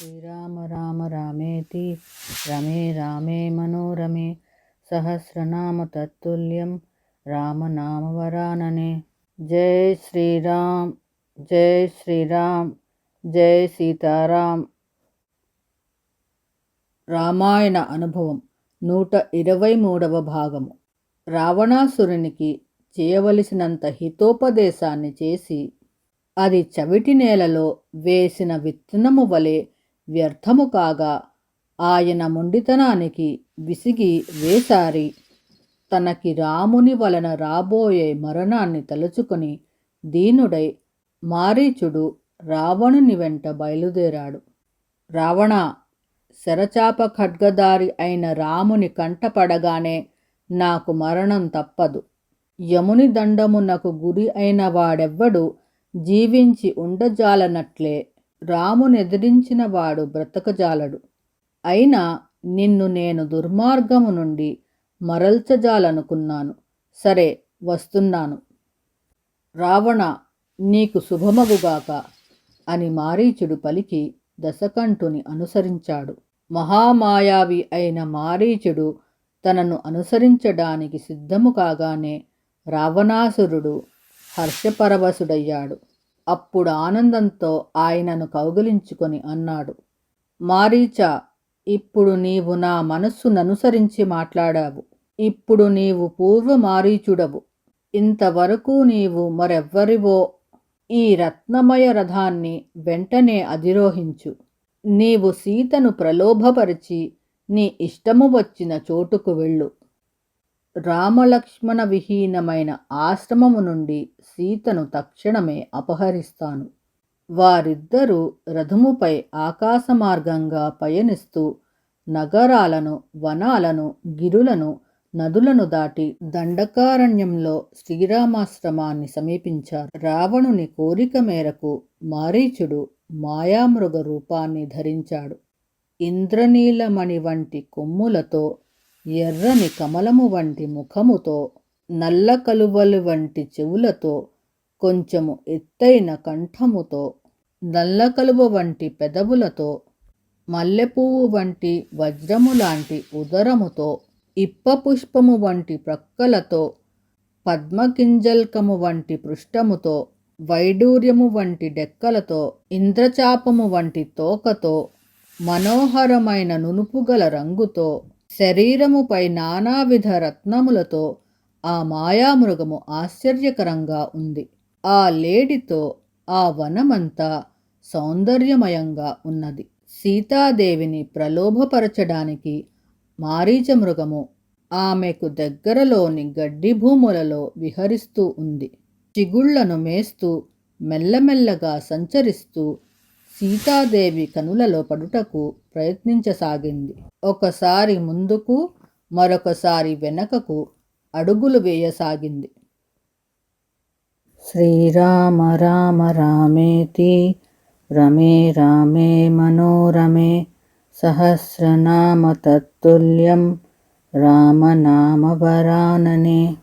శ్రీరామ రామ రామేతి రమే రామే మనోరమే సహస్రనామ తత్తుల్యం రామనామవరాననే జై శ్రీరామ్ జై శ్రీరామ్ జై సీతారాం రామాయణ అనుభవం నూట ఇరవై మూడవ భాగము. రావణాసురునికి చేయవలసినంత హితోపదేశాన్ని చేసి అది చవిటి నేలలో వేసిన విత్తనము వలె వ్యర్థము కాగా ఆయన మొండితనానికి విసిగి వేసారి తనకి రాముని వలన రాబోయే మరణాన్ని తలుచుకొని దీనుడై మారీచుడు రావణుని వెంట బయలుదేరాడు. రావణ శరచాప ఖడ్గదారి అయిన రాముని కంటపడగానే నాకు మరణం తప్పదు. యముని దండమునకు గురి అయిన వాడెవ్వడు జీవించి ఉండజాలనట్లే రామునెదిరించిన వాడు బ్రతకజాలడు. అయినా నిన్ను నేను దుర్మార్గము నుండి మరల్చజాలనుకున్నాను. సరే వస్తున్నాను. రావణ నీకు శుభమగుగాక అని మారీచుడు పలికి దశకంఠుని అనుసరించాడు. మహామాయావి అయిన మారీచుడు తనను అనుసరించడానికి సిద్ధము కాగానే రావణాసురుడు హర్షపరవశుడయ్యాడు. అప్పుడు ఆనందంతో ఆయనను కౌగిలించుకొని అన్నాడు మారీచా ఇప్పుడు నీవు నా మనస్సుననుసరించి మాట్లాడావు. ఇప్పుడు నీవు పూర్వ మారీచుడవు. ఇంతవరకు నీవు మరెవ్వరివో ఈ రత్నమయ రథాన్ని వెంటనే అధిరోహించు. నీవు సీతను ప్రలోభపరిచి నీ ఇష్టము వచ్చిన చోటుకు వెళ్ళు. రామలక్ష్మణ విహీనమైన ఆశ్రమము నుండి సీతను తక్షణమే అపహరిస్తాను. వారిద్దరూ రథముపై ఆకాశ మార్గంగా పయనిస్తూ నగరాలను వనాలను గిరులను నదులను దాటి దండకారణ్యంలో శ్రీరామాశ్రమాన్ని సమీపించారు. రావణుని కోరిక మేరకు మారీచుడు మాయామృగ రూపాన్ని ధరించాడు. ఇంద్రనీలమణి వంటి కొమ్ములతో ఎర్రని కమలము వంటి ముఖముతో నల్ల కలువలు వంటి చెవులతో కొంచెము ఎత్తైన కంఠముతో నల్ల కలువ వంటి పెదవులతో మల్లెపువ్వు వంటి వజ్రము లాంటి ఉదరముతో ఇప్ప పుష్పము వంటి ప్రక్కలతో పద్మకింజల్కము వంటి పృష్ఠముతో వైడూర్యము వంటి డెక్కలతో ఇంద్రచాపము వంటి తోకతో మనోహరమైన నునుపుగల రంగుతో శరీరముపై నానావిధ రత్నములతో ఆ మాయామృగము ఆశ్చర్యకరంగా ఉంది. ఆ లేడితో ఆ వనమంతా సౌందర్యమయంగా ఉన్నది. సీతాదేవిని ప్రలోభపరచడానికి మారీచ మృగము ఆమెకు దగ్గరలోని గడ్డి భూములలో విహరిస్తూ ఉంది. చిగుళ్ళను మేస్తూ మెల్లమెల్లగా సంచరిస్తూ సీతాదేవి కనులలో పడుటకు ప్రయత్నించసాగింది. ఒకసారి ముందుకు మరొకసారి వెనకకు అడుగులు వేయసాగింది. శ్రీరామ రామ రామేతి రమే రామే మనోరమే సహస్రనామ తత్తుల్యం రామనామవరాననే